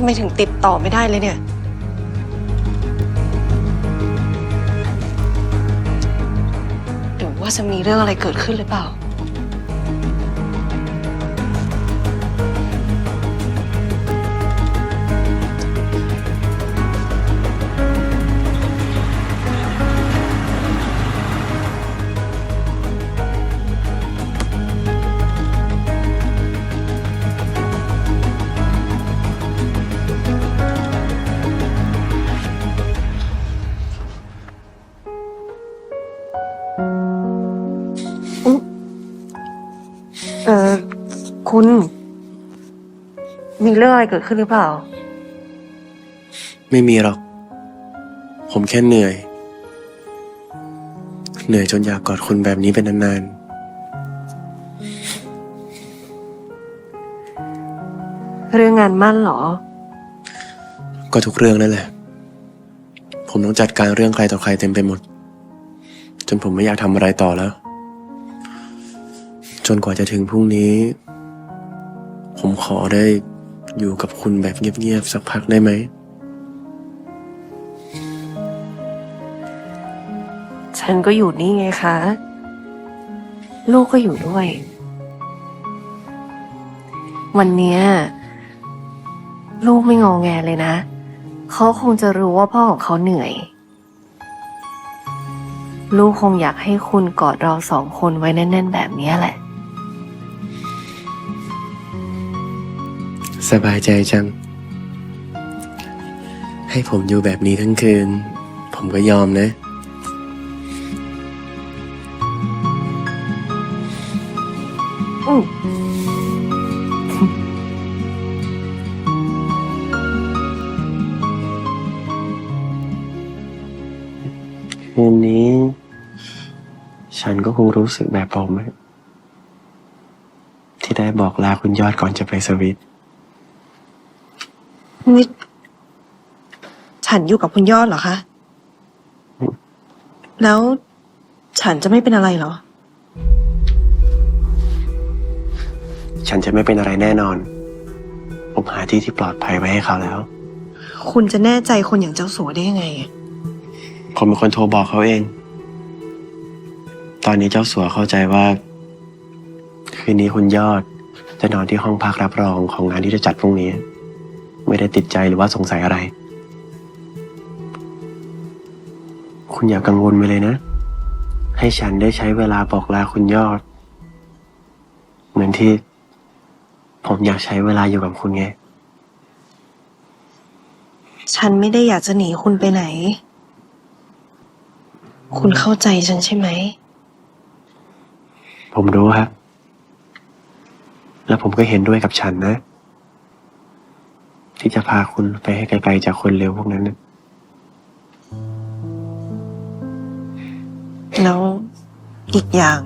ำไมถึงติดต่อไม่ได้เลยเนี่ย หรือว่าจะมีเรื่องอะไรเกิดขึ้นหรือเปล่า เออคุณ มีเรื่องอะไรเกิดขึ้นหรือเปล่า ไม่มีหรอก ผมแค่เหนื่อย เหนื่อยจนอยากกอดคุณแบบนี้เป็นนานเรื่องงานมั่นเหรอ ๆ ก็ทุกเรื่องนั่นแหละ ผมต้องจัดการเรื่องใครต่อใครเต็มไปหมด จนผมไม่อยากทำอะไรต่อแล้วจ นกว่าจะถึงพรุ่งนี้ ผมขอได้อยู่กับคุณแบบเงียบๆสักพักได้ไหม ฉันก็อยู่นี่ไงคะ ลูกก็อยู่ด้วย วันเนี้ยลูกไม่งอแงเลยนะ เขาคงจะรู้ว่าพ่อของเขาเหนื่อย ลูกคงอยากให้คุณกอดเราสองคนไว้แน่น ๆ แบบนี้แหละ สบายใจจัง ให้ผมอยู่แบบนี้ทั้งคืน ผมก็ยอมนะอืมคืนนี้ ฉันก็คงรู้สึกแบบผมอะที่ได้บอกลาคุณยอดก่อนจะไปสวิต นี่ฉันอยู่กับคุณยอดเหรอคะ แล้วฉันจะไม่เป็นอะไรเหรอ ฉันจะไม่เป็นอะไรแน่นอน ผมหาที่ที่ปลอดภัยไว้ให้เขาแล้ว คุณจะแน่ใจคนอย่างเจ้าสัวได้ยังไงอะผมเป็นคนโทรบอกเขาเอง ตอนนี้เจ้าสัวเข้าใจว่า คืนนี้คุณยอดจะนอนที่ห้องพักรับรองของงานที่จะจัดพรุ่งนี้ ไม่ได้ติดใจหรือว่าสงสัยอะไร คุณอย่ากังวลไปเลยนะ ให้ฉันได้ใช้เวลาบอกลาคุณยอด เหมือนที่ ผมอยากใช้เวลาอยู่กับคุณไง ฉันไม่ได้อยากจะหนีคุณไปไหน คุณเข้าใจฉันใช่ไหม ผมรู้ครับ แล้วผมก็เห็นด้วยกับฉันนะ ที่จะพาคุณไปให้ไกลๆจากคนเร็วพวกนั้นนะแล้วอีกอย่าง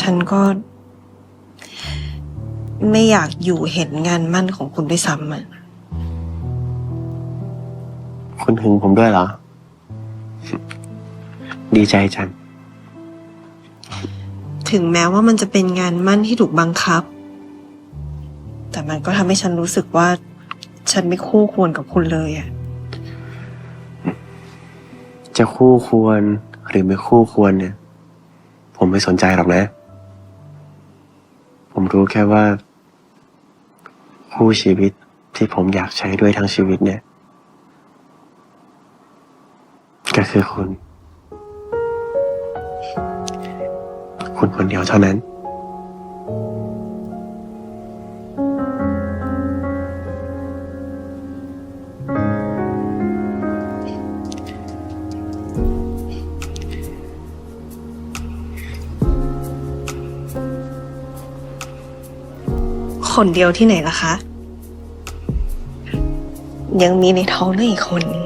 ฉันก็ ไม่อยากอยู่เห็นงานมั่นของคุณด้วยซ้ำอะคุณหึงผมด้วยเหรอ ดีใจจัง ถึงแม้ว่ามันจะเป็นงานมั่นที่ถูกบังคับแต่มัน ก็ทำให้ฉันรู้สึกว่า ฉันไม่คู่ควรกับคุณเลยอะจะคู่ควรหรือไม่คู่ควรเนี่ย ผมไม่สนใจหรอกนะ ผมรู้แค่ว่า คู่ชีวิตที่ผมอยากใช้ด้วยทั้งชีวิตเนี่ย ก็คือคุณ คุณคนเดียวเท่านั้น คนเดียวที่ไหนล่ะคะ ยังมีในท้องด้วยอีกคนนึง